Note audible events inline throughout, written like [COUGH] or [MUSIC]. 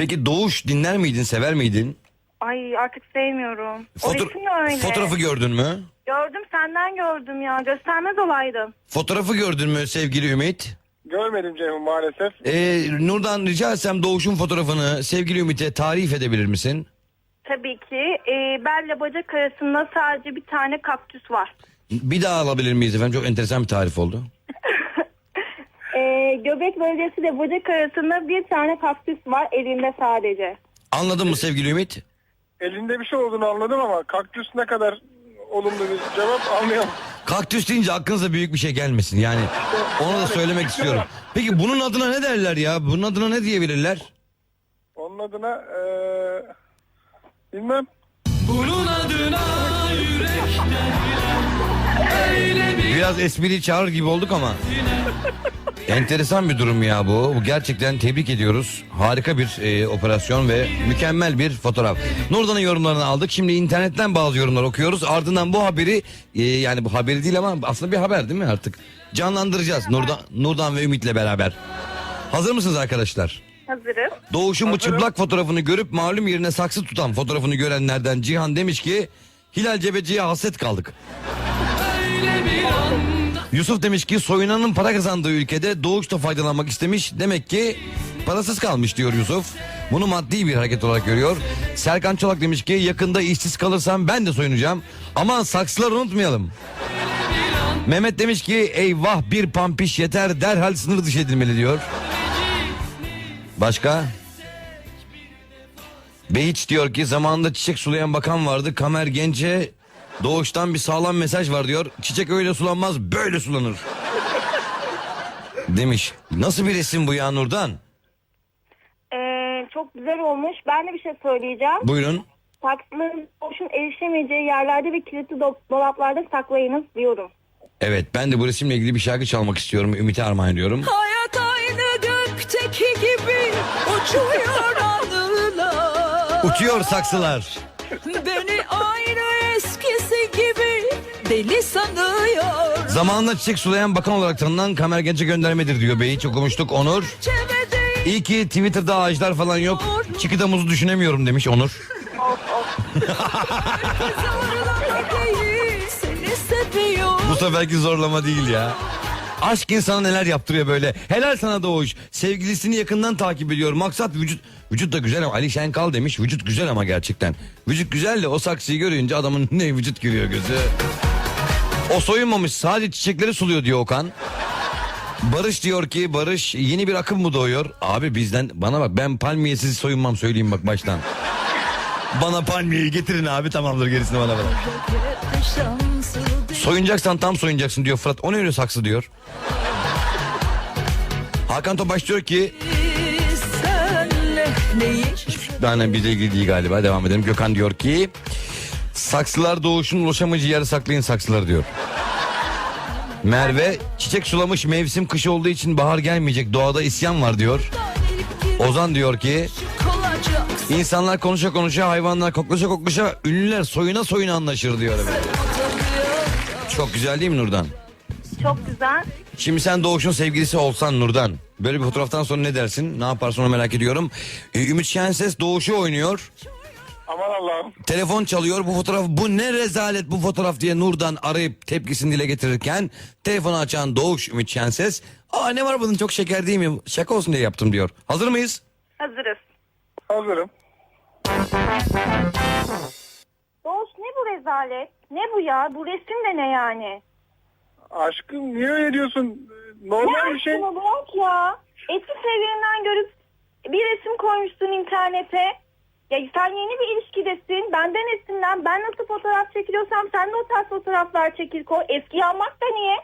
Peki Doğuş dinler miydin, sever miydin? Ay artık sevmiyorum. o Foto- resim de öyle. Fotoğrafı gördün mü? Gördüm senden gördüm ya. Göstermez olaydım. Fotoğrafı gördün mü sevgili Ümit? Görmedim Ceyhun maalesef. Ee, Nur'dan rica etsem Doğuş'un fotoğrafını sevgili Ümit'e tarif edebilir misin? Tabii ki. E, belle bacak arasında sadece bir tane kaktüs var. Bir daha alabilir miyiz efendim? Çok enteresan bir tarif oldu. Göbek bölgesi de bacak arasında bir tane kaktüs var elinde sadece. Anladın mı sevgili Ümit? Elinde bir şey olduğunu anladım ama kaktüs ne kadar olumlu bir cevap anlayamadım. Kaktüs deyince aklınıza büyük bir şey gelmesin yani. Onu da söylemek istiyorum. Peki bunun adına ne derler ya? Bunun adına ne diyebilirler? Onun adına eee bilmem. Bunun adına yürekten öyle bir Biraz espri çağırır gibi olduk ama. Enteresan bir durum ya bu. Bu gerçekten tebrik ediyoruz. Harika bir e, operasyon ve mükemmel bir fotoğraf. Nurdan'ın yorumlarını aldık. Şimdi internetten bazı yorumlar okuyoruz. Ardından bu haberi e, yani bu haberi değil ama aslında bir haber değil mi artık? Canlandıracağız Nurdan, Nurdan ve Ümit'le beraber. Hazır mısınız arkadaşlar? Hazırız. Doğuş'un bu çıplak fotoğrafını görüp malum yerine saksı tutan fotoğrafını görenlerden Cihan demiş ki Hilal Cebeci'ye hasret kaldık. öyle bir anda Yusuf demiş ki soyunanın para kazandığı ülkede Doğuş da faydalanmak istemiş. Demek ki parasız kalmış diyor Yusuf. Bunu maddi bir hareket olarak görüyor. Serkan Çolak demiş ki yakında işsiz kalırsam ben de soyunacağım. Aman saksılar unutmayalım. Mehmet demiş ki eyvah bir pampiş yeter derhal sınır dışı edilmeli diyor. Başka? Behiç diyor ki zamanında çiçek sulayan bakan vardı. Kamer Gence doğuştan bir sağlam mesaj var diyor. Çiçek öyle sulanmaz böyle sulanır. Demiş. Nasıl bir resim bu ya Nurdan? E, çok güzel olmuş. Ben de bir şey söyleyeceğim. Buyurun. Saksıların boşun erişemeyeceği yerlerde ve kilitli do- dolaplarda saklayınız diyorum. Evet ben de bu resimle ilgili bir şarkı çalmak istiyorum. Ümit'e armağan ediyorum. Hayat aynı gökteki gibi uçuyor [LAUGHS] anılar. Uçuyor saksılar. Beni aynı eskisi gibi deli sanıyor. Zamanında çiçek sulayan bakan olarak tanınan Kamer Gence göndermedir diyor. Behiç okumuştuk Onur. İyi ki Twitter'da ağaçlar falan yok. Çıkıda muzu düşünemiyorum demiş Onur. [LAUGHS] Bu seferki zorlama değil ya. Aşk insana neler yaptırıyor böyle. Helal sana Doğuş. Sevgilisini yakından takip ediyor. Maksat vücut. Vücut da güzel ama Ali Şenkal demiş. Vücut güzel ama gerçekten. Vücut güzel de o saksıyı görünce adamın [LAUGHS] ne vücut görüyor gözü. O soyunmamış sadece çiçekleri suluyor diyor Okan. Barış diyor ki Barış yeni bir akım mı doğuyor? Abi bizden bana bak ben palmiyesiz soyunmam söyleyeyim bak baştan. Bana palmiyeyi getirin abi tamamdır gerisini bana bırak. Soyunacaksan tam soyunacaksın diyor Fırat. O ne öyle saksı diyor. Hakan Tobaş diyor ki yani bizle ilgili değil galiba devam edelim. Gökhan diyor ki saksılar doğuşun ulaşamayacağı yere saklayın saksıları diyor. Merve çiçek sulamış mevsim kış olduğu için bahar gelmeyecek doğada isyan var diyor. Ozan diyor ki insanlar konuşa konuşa hayvanlar koklaşa koklaşa ünlüler soyuna soyuna anlaşır diyor. Çok güzel değil mi Nurdan? Çok güzel. Şimdi sen Doğuş'un sevgilisi olsan Nurdan. Böyle bir fotoğraftan sonra ne dersin? Ne yaparsın onu merak ediyorum. Ee, Ümit Şenses Doğuş'u oynuyor. Aman Allah'ım. Telefon çalıyor bu fotoğraf bu ne rezalet bu fotoğraf diye Nurdan arayıp tepkisini dile getirirken telefonu açan Doğuş Ümit Şenses aa ne var bunun çok şeker değil mi şaka olsun diye yaptım diyor. Hazır mıyız? Hazırız. Hazırım. Doğuş ne bu rezalet? Ne bu ya? Bu resim de ne yani? Aşkım niye öyle diyorsun? Ne Normal bir şey. aşkını bırak ya. Eski sevgilinden görüp bir resim koymuşsun internete. Ya sen yeni bir ilişkidesin. Benden esinlen. Ben nasıl fotoğraf çekiliyorsam sen de o tarz fotoğraflar çekil koy. Eski almak da niye?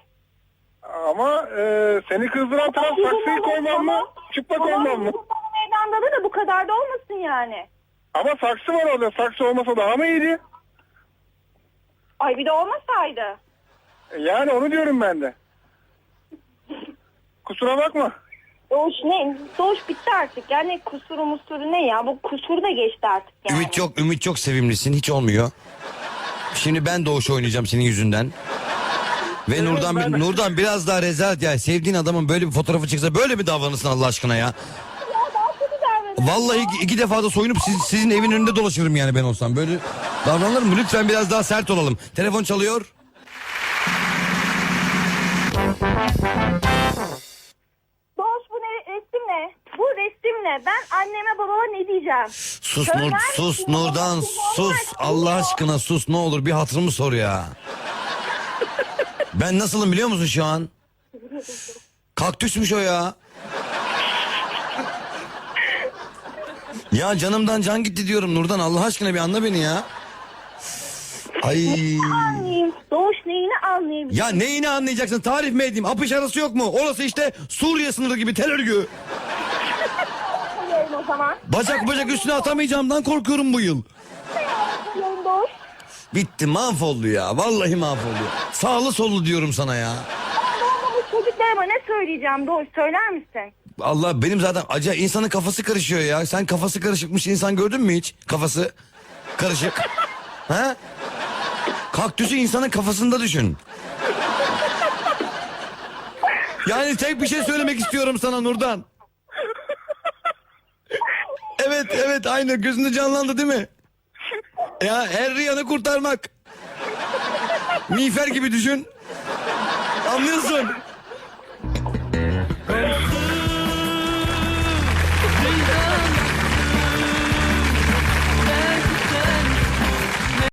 Ama e, seni kızdıran taraf saksıyı koymam mı? Çıplak Tamam, olmam mı? bu bana meydanda da bu kadar da olmasın yani. Ama saksı var orada. Saksı olmasa daha mı iyiydi? Ay bir de olmasaydı. Yani onu diyorum ben de. Kusura bakma. Doğuş ne? Doğuş bitti artık. Yani kusuru musuru ne ya? Bu kusur da geçti artık yani. Ümit çok Ümit çok sevimlisin hiç olmuyor. Şimdi ben Doğuş oynayacağım senin yüzünden. Ve Nurdan ben. Nurdan biraz daha rezalet ya. Sevdiğin adamın böyle bir fotoğrafı çıksa böyle mi davranırsın Allah aşkına ya? Ya daha kötü Vallahi iki, iki defa da soyunup siz- sizin evin önünde dolaşırım yani ben olsam. Böyle davranılır mı? Lütfen biraz daha sert olalım. Telefon çalıyor. Ben anneme babama ne diyeceğim? Sus Söyler Nur, misin? sus Nurdan, sus. Allah aşkına sus ne olur bir hatırımı sor ya. Ben nasılım biliyor musun şu an? Kaktüsmüş o ya. Ya canımdan can gitti diyorum Nurdan Allah aşkına bir anla beni ya. Ay. Anlayayım. Doğuş neyini anlayayım? Ya neyini anlayacaksın tarif mi edeyim? Apış arası yok mu? Orası işte Suriye sınırı gibi tel örgü. O zaman. Bacak bacak üstüne atamayacağımdan korkuyorum bu yıl. Yapıyorum Doğuş. Bitti mahvoldu ya. Vallahi mahvoldu. Sağlı sollu diyorum sana ya. Ben bu çocuklarıma ne söyleyeceğim Doğuş söyler misin? Allah benim zaten acayip insanın kafası karışıyor ya. Sen kafası karışıkmış insan gördün mü hiç? Kafası karışık. [LAUGHS] ha? Kaktüsü insanın kafasında düşün. Yani tek bir şey söylemek istiyorum sana Nurdan. Evet evet aynı gözünde canlandı değil mi? Ya her riyanı kurtarmak. Miğfer gibi düşün. Anlıyorsun.